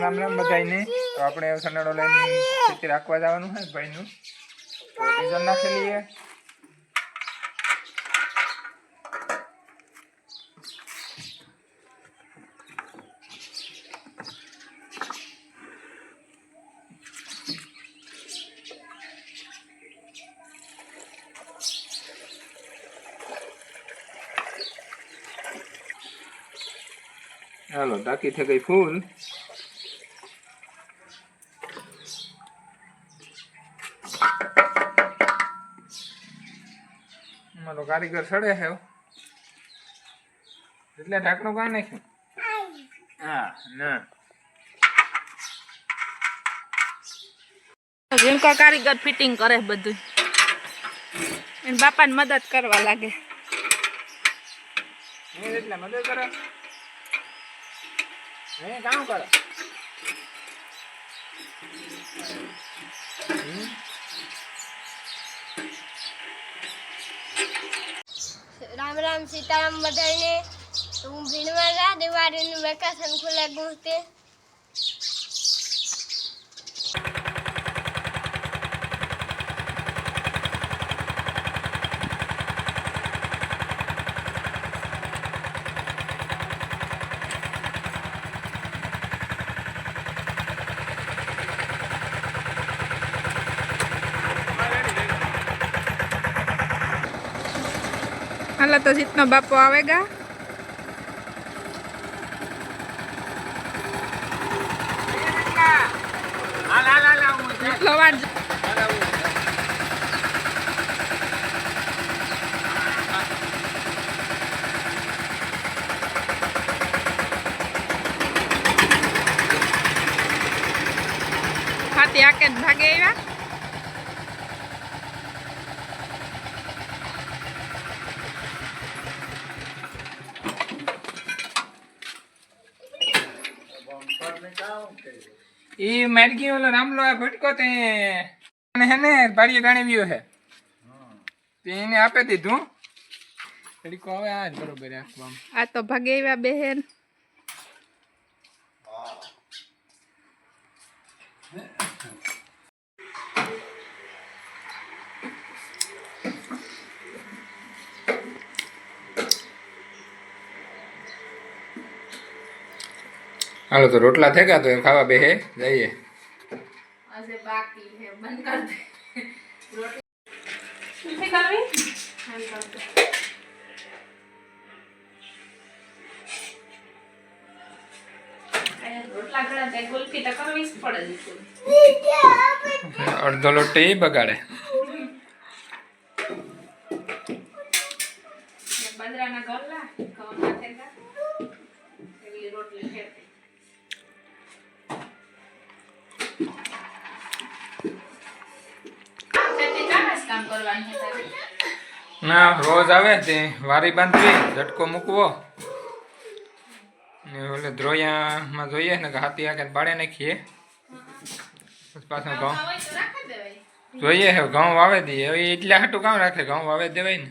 રામ રામ બધાયને તો આપણે સનાડો લઈને ખેતી રાખવા જવાનું છે ભાઈનું. તો ડીઝલ નાખી લઈએ. હાલો ટાંકી થઈ ગઈ ફૂલ અમારો કારીગર સડે છે એટલે ઢાંકણું કાંઈ નાખ્યું? હા ના. ઝીણકા કારીગર ફિટિંગ કરે બધું એને બાપાને મદદ કરવા લાગે. એટલે મદદ કરે. કામ કરે હમ? રામ રામ સીતારામ બધાને. હું ભીણવા જા દિવાળીનું વેકેશન ખુલે ગુંજતે. હાલો તો જીતનો બાપો હાલ હાલ હાલ આવું છે. એટલો વાર હાલ આવું છે. હાથી આકે જ ભાગે આવ્યા ઈ મેરગી ઓલો રામલો આ ભટકો તે અને હે ને ભાડીએ ટાણી વ્યો હે. તે એને આપે દીધું. તડીકો હવે આ જ બરોબર રાખવા. આ તો ભાગે આવ્યા બહેન હાલો તો રોટલા થઈ ગયા તો એ ખાવા બેહે જઈએ આજે બાકી છે બંધ કર દે રોટલી નથી કરવી બંધ કર દે અહીંયા રોટલા ઘણા ત્યાં ગુલ્ફી તો કરવી જ પડે દીકરી. અડધો લોટ એ બગાડે. કામ કરવાનું ના રોજ આવે તે વારી બાંધવી ઝટકો મૂકવો. ને ઓલે ધ્રોયામાં જોઈએ ને કે હાથી આગળ બાળે નાખીએ. પાછું પાછો ઘઉં. જોઈએ હે ઘઉં વાવે દઈએ. હવે એટલે હાટું કામ રાખે ઘઉં વાવે દેવાય ને.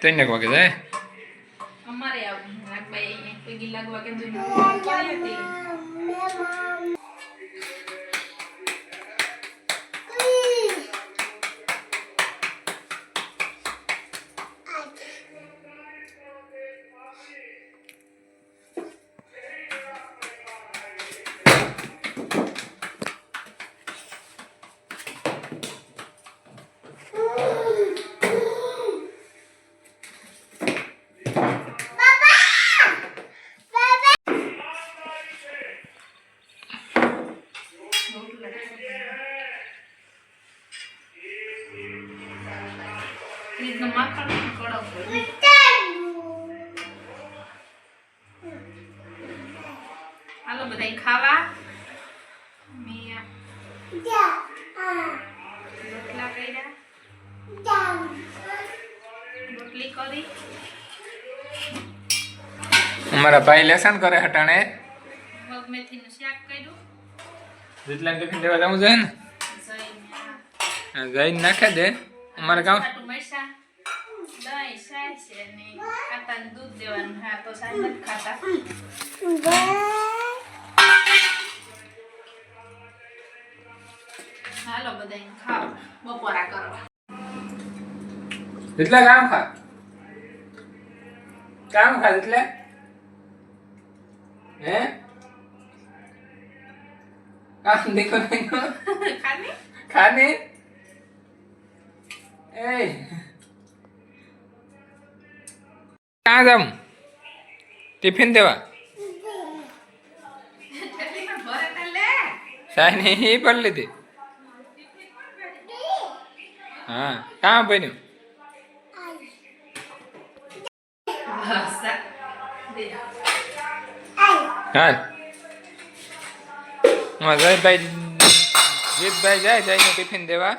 ત્રણ એક વાગે જાય. અમારે હાલો ખાવા? રોટલા કર્યા? રોટલી કરી? અમારા ભાઈ લેસન કરે હટાણે. મગ મેથીનું શાક કર્યું? જેટલા ટિફિન લેવા જવું જોઈએ ને? જઈને જઈને નાખે દે. અમારા ગામ દહીં છાશ અને ખાતા દૂધ દેવાનું. હા તો સાંજ ખાતા. હાલો બધાય ખાઓ. બપોરા કરવા એટલે કામ ખા કામ ખા એટલે? હે? કામ દેખો નહીં. ખાની? ખાને? એ. ક્યાં જાઉં? ટિફિન દેવા? સાહેબ નહીં પર લીધી. હા. કામ બન્યું? હા જયભાઈ જીતભાઈ જાય જઈને ટિફિન દેવા.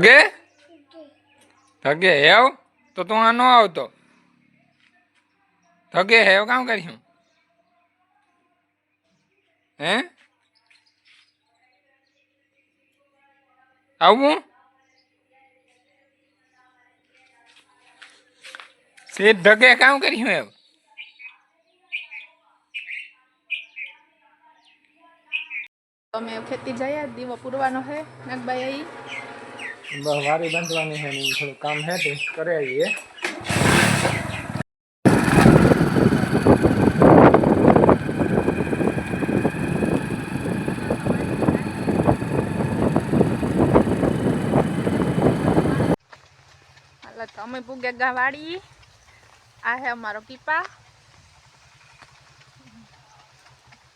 થગે થગે હેવ તો તું આ ન આવતો. થગે હેવ કામ કર્યું હે? આવું? શેઠ ઢગે કામ કર્યું એમ? અમે ખેતી જઈએ, દીવો પૂરવાનો છે નાગભાઈ અહીં બસ વારી બાંધવાની છે ને એવું થોડું કામ છે તે કરે આવીએ હાલો, તો અમે પૂગે ગા વાડી આ હે અમારો પીપા.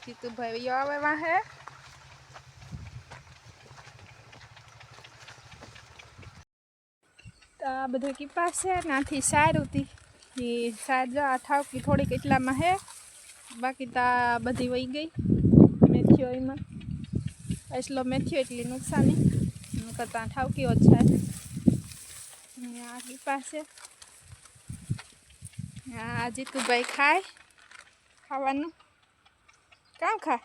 જીતુભાઈ યો આવે વાં તો આ બધો કીપા છે નાથી સાર હતી એ સાર જો આ થાવકી થોડીક એટલામાં હે. બાકી તો બધી વહી ગઈ મેથીઓ એમાં. એટલો મેથીઓ એટલી નુકસાની. કરતાં ઠાવકી ઓછા આ કીપા છે. આ જીતુભાઈ ખાય ખાવાનું. કામ ખા?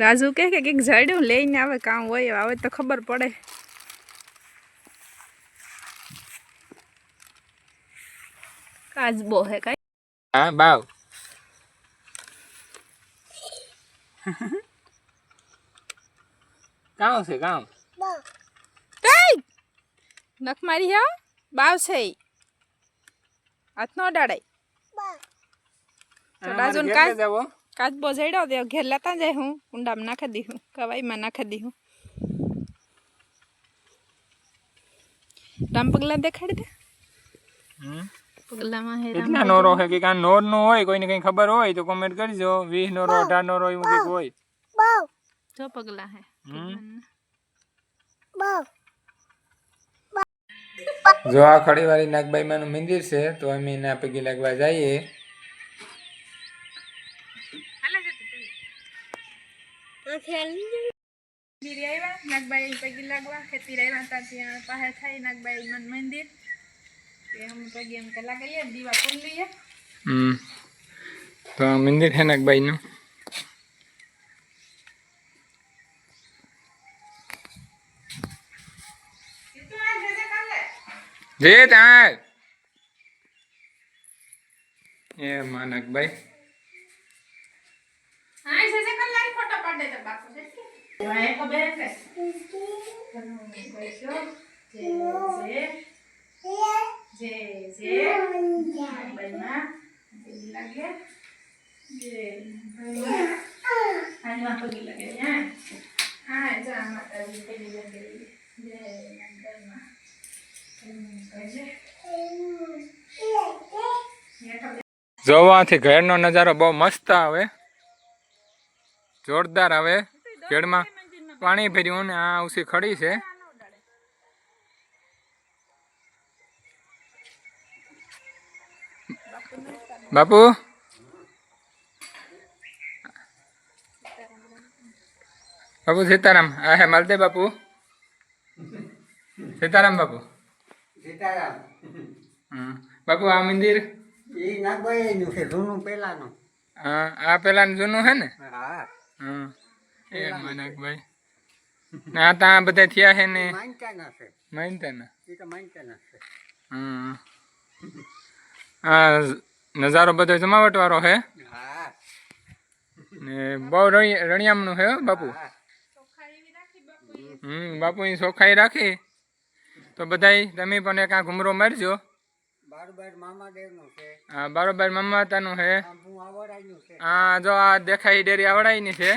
રાજુ કે કે કંઈક જડ્યું લઈને આવે કામ હોય આવે તો ખબર પડે. કાચબો હે કઈ? હા બાવ. કામ છે કામ નખ મારી હા બાવ છે ઈ. હાથ નો ડાળાય તો રાજુન કાચ જાવો કાચબો જડ્યો તે ઘેર લેતા જાય હું કુંડામાં નાખી દીધું કવાઈમાં નાખી દીધું રામ પગલા દેખાડી દે પગલામાં હે રામ કેટલા નોરો છે કે કાં નોર નો હોય કોઈને કઈ ખબર હોય તો કોમેન્ટ કરજો વીસ નોરો અઢાર નોરો એવું કંઈક હોય જો પગલા હે હમ. જો આ ખડીવાળી નાગબાઈ નું મંદિર છે તો અમે એના પૈકી લાગવા જઈએ. મંદિર આવ્યા નાગબાઈ પગી લાગવા ખેતી આવ્યા હતા ત્યાં પાસે થાય નાગબાઈ મન મંદિર તે અમે પગી એમ કલા કરીએ દીવા પૂરી લઈએ હમ તો આ મંદિર છે નાગબાઈ નું જે ત્યાં એ માં નાગબાઈ હા તો બાપુ છે ભાઈ ખબર છે? જે જે જે ભાઈમાં પગી લાગે. જે ભાઈમાં આમાં પગી લાગે હા હા જા માતાજી પગી લાગે જે ભાઈમાં જોવાથી ઘરનો નજારો બહુ મસ્ત આવે. જોરદાર આવે પેડમાં પાણી ભર્યું ને આ ઉસી ખડી છે. બાપુ? બાપુ સીતારામ. આ હે માલતે બાપુ. સીતારામ બાપુ. સીતારામ. બાપુ આ મંદિર? છે હા આ પેલાનું જૂનું છે ને? હા. એ મનકભાઈ ના તા ત્યાં બધા થયા છે ને. છે. માનતા ને એ તો માનતાના છે. હમ. આ નજારો બધો જમાવટ વાળો છે. હા. ને બહુ રણિ- રણિયામણું છે બાપુ. હમ બાપુ એ ચોખાઈ રાખી. તો બધાય તમે પણ એક આ ઘુમરો મારજો. છે. બારોબાર મામાતાનું છે. આંબુ છે. હા જો આ દેખાઈ ડેરી આવડાઈની છે.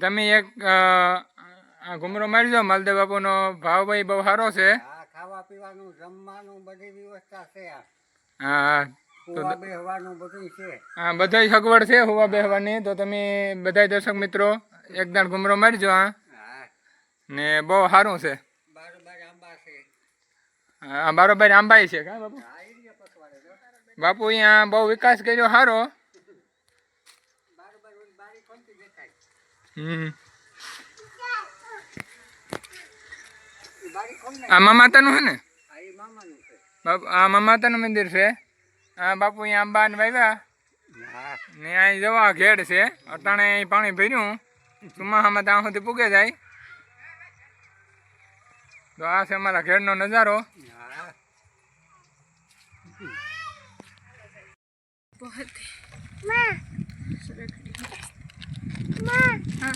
તમે એક આ ઘુમરો મારજો માલદેવ બાપુનો ભાવ ભાઈ બહુ સારો છે. હા ખાવા પીવાનું જમવાનું બધી વ્યવસ્થા છે આ. હા બધું બધાય સગવડ છે હોવા બેહવાની. તો તમે બધાય દર્શક મિત્રો એકદમ ઘુમરો મારજો હા. ને બહુ સારું છે. બારોબાર આંબાઈ છે. બાપુ. અહીંયા બહુ વિકાસ કર્યો સારો આ મામાતાનું છે ને? બાપુ, આ મામાતાનું મંદિર છે. આ બાપુ અહીંયા આંબા ને વાવ્યા ને અહીં જવા ઘેડ છે. અટાણે પાણી ભર્યું. ચોમાસામાં ત્યાં સુધી પૂગે જાય. તો આ છે અમારા ઘેડનો નજારો. बहुत है माँ माँ हाँ